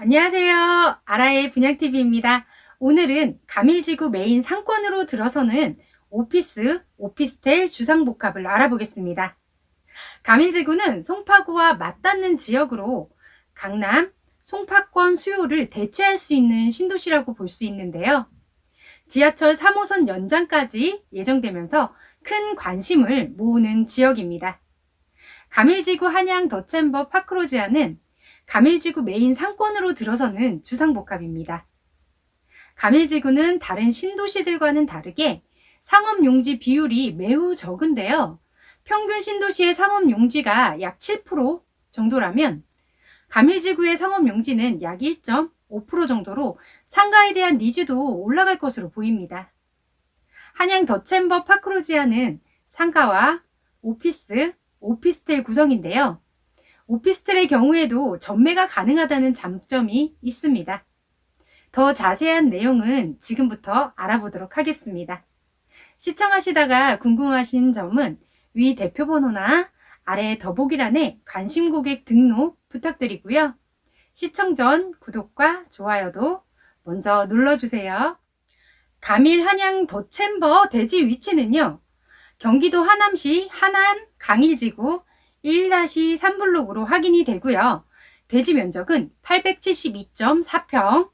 안녕하세요. 아라의 분양TV입니다. 오늘은 가밀지구 메인 상권으로 들어서는 오피스, 오피스텔 주상복합을 알아보겠습니다. 가밀지구는 송파구와 맞닿는 지역으로 강남, 송파권 수요를 대체할 수 있는 신도시라고 볼 수 있는데요. 지하철 3호선 연장까지 예정되면서 큰 관심을 모으는 지역입니다. 가밀지구 한양 더챔버 파크로지아는 가밀지구 메인 상권으로 들어서는 주상복합입니다. 가밀지구는 다른 신도시들과는 다르게 상업용지 비율이 매우 적은데요. 평균 신도시의 상업용지가 약 7% 정도라면 가밀지구의 상업용지는 약 1.5% 정도로 상가에 대한 니즈도 올라갈 것으로 보입니다. 한양 더챔버 파크로지아는 상가와 오피스, 오피스텔 구성인데요. 오피스텔의 경우에도 전매가 가능하다는 장점이 있습니다. 더 자세한 내용은 지금부터 알아보도록 하겠습니다. 시청하시다가 궁금하신 점은 위 대표번호나 아래 더보기란에 관심 고객 등록 부탁드리고요. 시청 전 구독과 좋아요도 먼저 눌러주세요. 가밀 한양 더 챔버 대지 위치는요. 경기도 하남시 하남 강일지구 1-3블록으로 확인이 되고요. 대지 면적은 872.4평,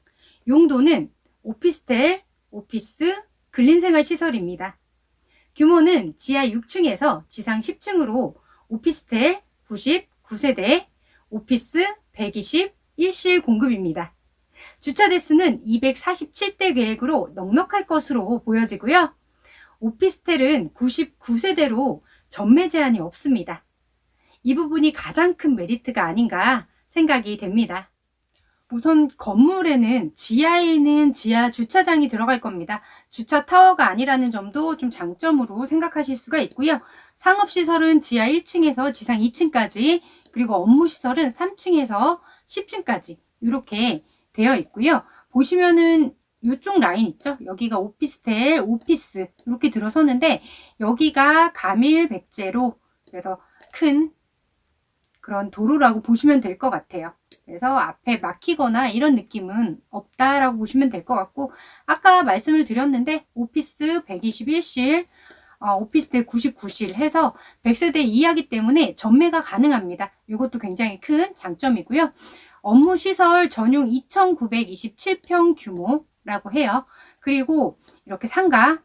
용도는 오피스텔, 오피스, 근린생활 시설입니다. 규모는 지하 6층에서 지상 10층으로 오피스텔 99세대, 오피스 121실 공급입니다. 주차 대수는 247대 계획으로 넉넉할 것으로 보여지고요. 오피스텔은 99세대로 전매 제한이 없습니다. 이 부분이 가장 큰 메리트가 아닌가 생각이 됩니다. 우선 건물에는 지하에는 지하 주차장이 들어갈 겁니다. 주차 타워가 아니라는 점도 좀 장점으로 생각하실 수가 있고요. 상업시설은 지하 1층에서 지상 2층까지 그리고 업무시설은 3층에서 10층까지 이렇게 되어 있고요. 보시면은 이쪽 라인 있죠? 여기가 오피스텔, 오피스 이렇게 들어서는데 여기가 가밀 백제로 그래서 큰 그런 도로라고 보시면 될 것 같아요. 그래서 앞에 막히거나 이런 느낌은 없다라고 보시면 될 것 같고 아까 말씀을 드렸는데 오피스 121실, 어, 오피스텔 99실 해서 100세대 이하기 때문에 전매가 가능합니다. 이것도 굉장히 큰 장점이고요. 업무 시설 전용 2927평 규모라고 해요. 그리고 이렇게 상가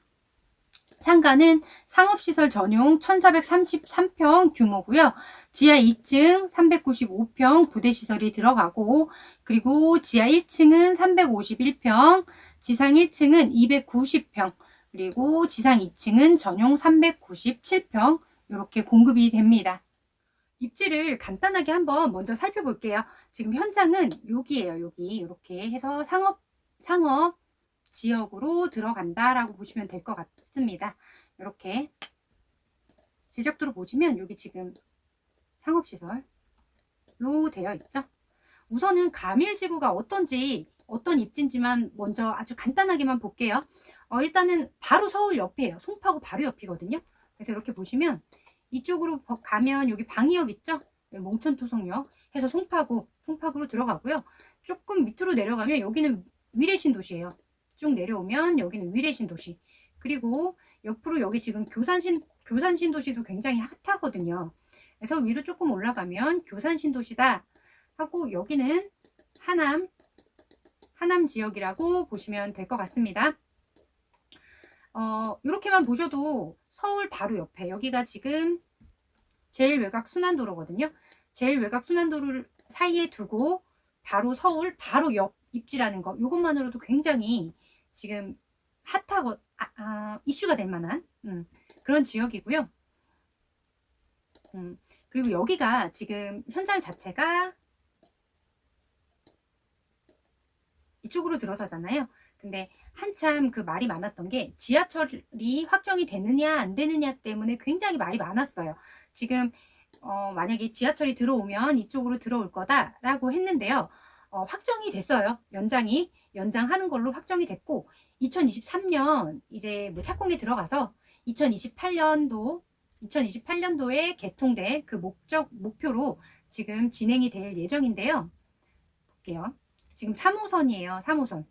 상가는 상업시설 전용 1433평 규모고요. 지하 2층 395평 부대시설이 들어가고 그리고 지하 1층은 351평, 지상 1층은 290평, 그리고 지상 2층은 전용 397평 이렇게 공급이 됩니다. 입지를 간단하게 한번 먼저 살펴볼게요. 지금 현장은 여기에요. 여기 이렇게 해서 상업 상업 지역으로 들어간다라고 보시면 될 것 같습니다. 이렇게 지적도로 보시면 여기 지금 상업시설로 되어 있죠. 우선은 가밀지구가 어떤지 어떤 입지인지만 먼저 아주 간단하게만 볼게요. 어, 일단은 바로 서울 옆이에요. 송파구 바로 옆이거든요. 그래서 이렇게 보시면 이쪽으로 가면 여기 방이역 있죠? 몽천토성역 해서 송파구, 송파구로 들어가고요. 조금 밑으로 내려가면 여기는 위례신 도시예요. 쭉 내려오면 여기는 위례신 도시. 그리고 옆으로 여기 지금 교산신, 교산신 도시도 굉장히 핫하거든요. 그래서 위로 조금 올라가면 교산신 도시다 하고 여기는 하남, 하남 지역이라고 보시면 될 것 같습니다. 어, 이렇게만 보셔도 서울 바로 옆에 여기가 지금 제일 외곽 순환도로거든요. 제일 외곽 순환도로를 사이에 두고 바로 서울 바로 옆 입지라는 거 이것만으로도 굉장히 지금 핫하고 아, 아, 이슈가 될 만한 음, 그런 지역이고요. 음, 그리고 여기가 지금 현장 자체가 이쪽으로 들어서잖아요. 근데 한참 그 말이 많았던 게 지하철이 확정이 되느냐 안 되느냐 때문에 굉장히 말이 많았어요. 지금 어, 만약에 지하철이 들어오면 이쪽으로 들어올 거다라고 했는데요. 어, 확정이 됐어요. 연장이 연장하는 걸로 확정이 됐고 2023년 이제 뭐 착공에 들어가서 2028년도 2028년도에 개통될 그 목적 목표로 지금 진행이 될 예정인데요. 볼게요. 지금 3호선이에요. 3호선.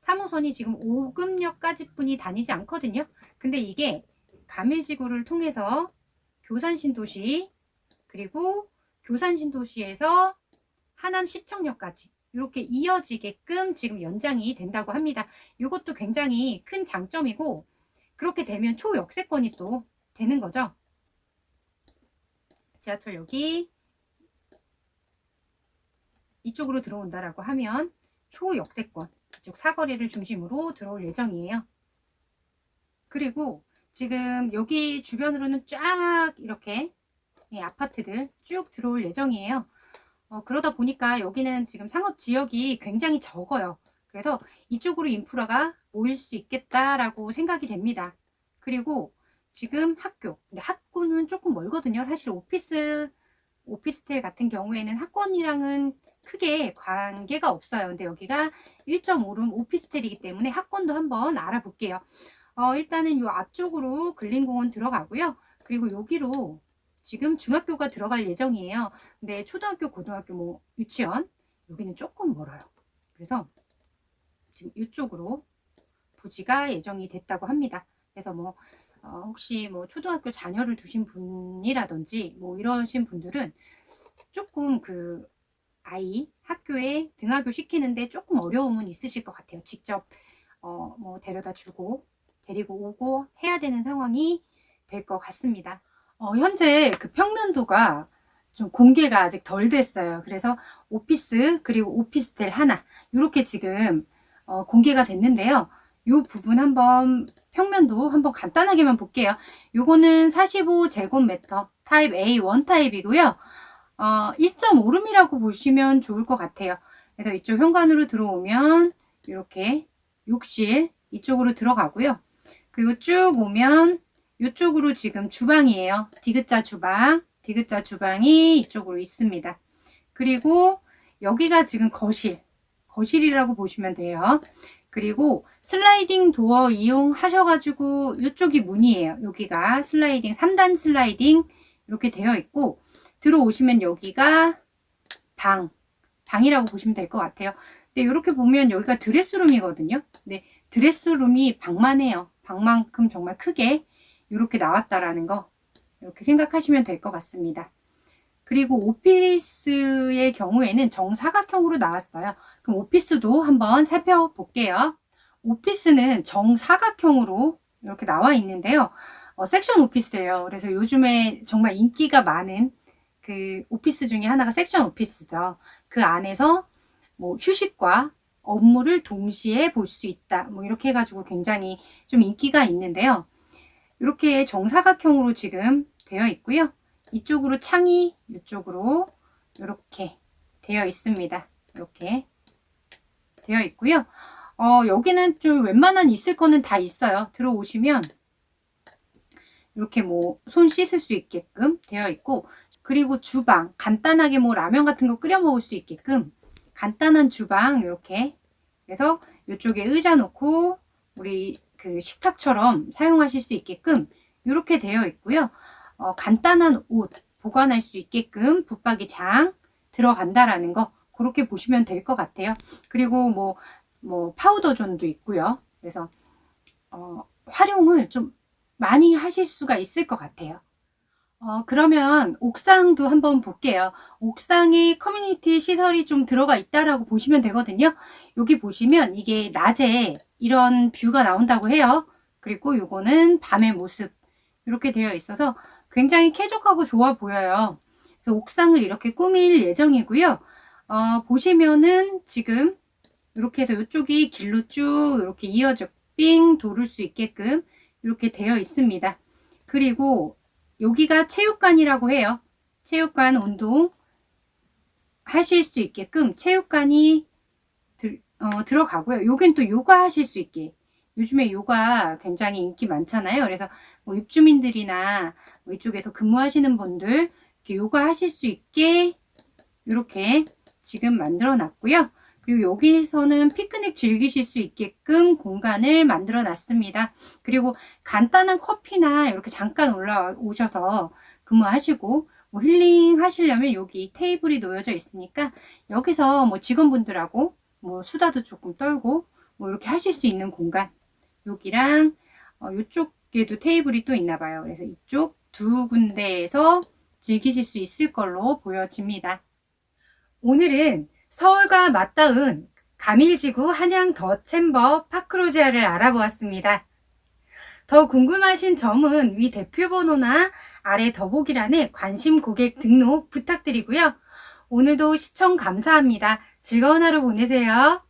3호선이 지금 5급역까지 뿐이 다니지 않거든요. 근데 이게 가밀지구를 통해서 교산신도시 그리고 교산신도시에서 하남시청역까지 이렇게 이어지게끔 지금 연장이 된다고 합니다. 이것도 굉장히 큰 장점이고 그렇게 되면 초역세권이 또 되는 거죠. 지하철역이 이쪽으로 들어온다라고 하면 초역세권 이쪽 사거리를 중심으로 들어올 예정이에요. 그리고 지금 여기 주변으로는 쫙 이렇게 예, 아파트들 쭉 들어올 예정이에요. 어, 그러다 보니까 여기는 지금 상업 지역이 굉장히 적어요. 그래서 이쪽으로 인프라가 모일 수 있겠다라고 생각이 됩니다. 그리고 지금 학교, 근데 학교는 조금 멀거든요. 사실 오피스, 오피스텔 같은 경우에는 학원이랑은 크게 관계가 없어요. 근데 여기가 1.5룸 오피스텔이기 때문에 학원도 한번 알아볼게요. 어, 일단은 요 앞쪽으로 근린공원 들어가고요. 그리고 여기로 지금 중학교가 들어갈 예정이에요. 근데 초등학교, 고등학교, 뭐 유치원 여기는 조금 멀어요. 그래서 지금 이쪽으로 부지가 예정이 됐다고 합니다. 그래서 뭐 어, 혹시 뭐 초등학교 자녀를 두신 분이라든지 뭐 이러신 분들은 조금 그 아이 학교에 등하교 시키는데 조금 어려움은 있으실 것 같아요. 직접 어, 뭐 데려다 주고 데리고 오고 해야 되는 상황이 될 것 같습니다. 어, 현재 그 평면도가 좀 공개가 아직 덜 됐어요. 그래서 오피스 그리고 오피스텔 하나 이렇게 지금 어, 공개가 됐는데요. 이 부분 한번 평면도 한번 간단하게만 볼게요. 요거는 45제곱미터 타입 A1 타입이고요. 어, 1.5룸이라고 보시면 좋을 것 같아요. 그래서 이쪽 현관으로 들어오면 이렇게 욕실 이쪽으로 들어가고요. 그리고 쭉 오면 이쪽으로 지금 주방이에요. 디귿자 주방, 디귿자 주방이 이쪽으로 있습니다. 그리고 여기가 지금 거실, 거실이라고 보시면 돼요. 그리고 슬라이딩 도어 이용하셔가지고 이쪽이 문이에요. 여기가 슬라이딩, 3단 슬라이딩 이렇게 되어 있고 들어오시면 여기가 방, 방이라고 보시면 될 것 같아요. 근데 이렇게 보면 여기가 드레스룸이거든요. 근데 드레스룸이 방만 해요. 방만큼 정말 크게 이렇게 나왔다라는 거 이렇게 생각하시면 될 것 같습니다. 그리고 오피스의 경우에는 정사각형으로 나왔어요. 그럼 오피스도 한번 살펴볼게요. 오피스는 정사각형으로 이렇게 나와 있는데요. 어, 섹션 오피스예요. 그래서 요즘에 정말 인기가 많은 그 오피스 중에 하나가 섹션 오피스죠. 그 안에서 뭐 휴식과 업무를 동시에 볼 수 있다. 뭐 이렇게 해가지고 굉장히 좀 인기가 있는데요. 이렇게 정사각형으로 지금 되어 있고요. 이쪽으로 창이 이쪽으로 이렇게 되어 있습니다. 이렇게 되어 있고요. 어, 여기는 좀 웬만한 있을 거는 다 있어요. 들어오시면 이렇게 뭐 손 씻을 수 있게끔 되어 있고 그리고 주방 간단하게 뭐 라면 같은 거 끓여 먹을 수 있게끔 간단한 주방 이렇게 그래서 이쪽에 의자 놓고 우리 그 식탁처럼 사용하실 수 있게끔 이렇게 되어 있고요. 어, 간단한 옷 보관할 수 있게끔 붙박이 장 들어간다라는 거 그렇게 보시면 될 것 같아요. 그리고 뭐, 뭐 파우더 존도 있고요. 그래서 어, 활용을 좀 많이 하실 수가 있을 것 같아요. 어, 그러면 옥상도 한번 볼게요. 옥상에 커뮤니티 시설이 좀 들어가 있다라고 보시면 되거든요. 여기 보시면 이게 낮에 이런 뷰가 나온다고 해요. 그리고 요거는 밤의 모습 이렇게 되어 있어서 굉장히 쾌적하고 좋아 보여요. 그래서 옥상을 이렇게 꾸밀 예정이고요. 어, 보시면은 지금 이렇게 해서 이쪽이 길로 쭉 이렇게 이어져 삥 도를 수 있게끔 이렇게 되어 있습니다. 그리고 여기가 체육관이라고 해요. 체육관 운동 하실 수 있게끔 체육관이 들, 어, 들어가고요. 여긴 또 요가 하실 수 있게 요즘에 요가 굉장히 인기 많잖아요. 그래서 뭐 입주민들이나 뭐 이쪽에서 근무하시는 분들 이렇게 요가 하실 수 있게 이렇게 지금 만들어 놨고요. 그리고 여기서는 피크닉 즐기실 수 있게끔 공간을 만들어 놨습니다. 그리고 간단한 커피나 이렇게 잠깐 올라오셔서 근무하시고 뭐 힐링 하시려면 여기 테이블이 놓여져 있으니까 여기서 뭐 직원분들하고 뭐 수다도 조금 떨고 뭐 이렇게 하실 수 있는 공간 여기랑 어, 이쪽에도 테이블이 또 있나 봐요. 그래서 이쪽 두 군데에서 즐기실 수 있을 걸로 보여집니다. 오늘은 서울과 맞닿은 가밀지구 한양 더 챔버 파크로지아를 알아보았습니다. 더 궁금하신 점은 위 대표 번호나 아래 더보기란에 관심 고객 등록 부탁드리고요. 오늘도 시청 감사합니다. 즐거운 하루 보내세요.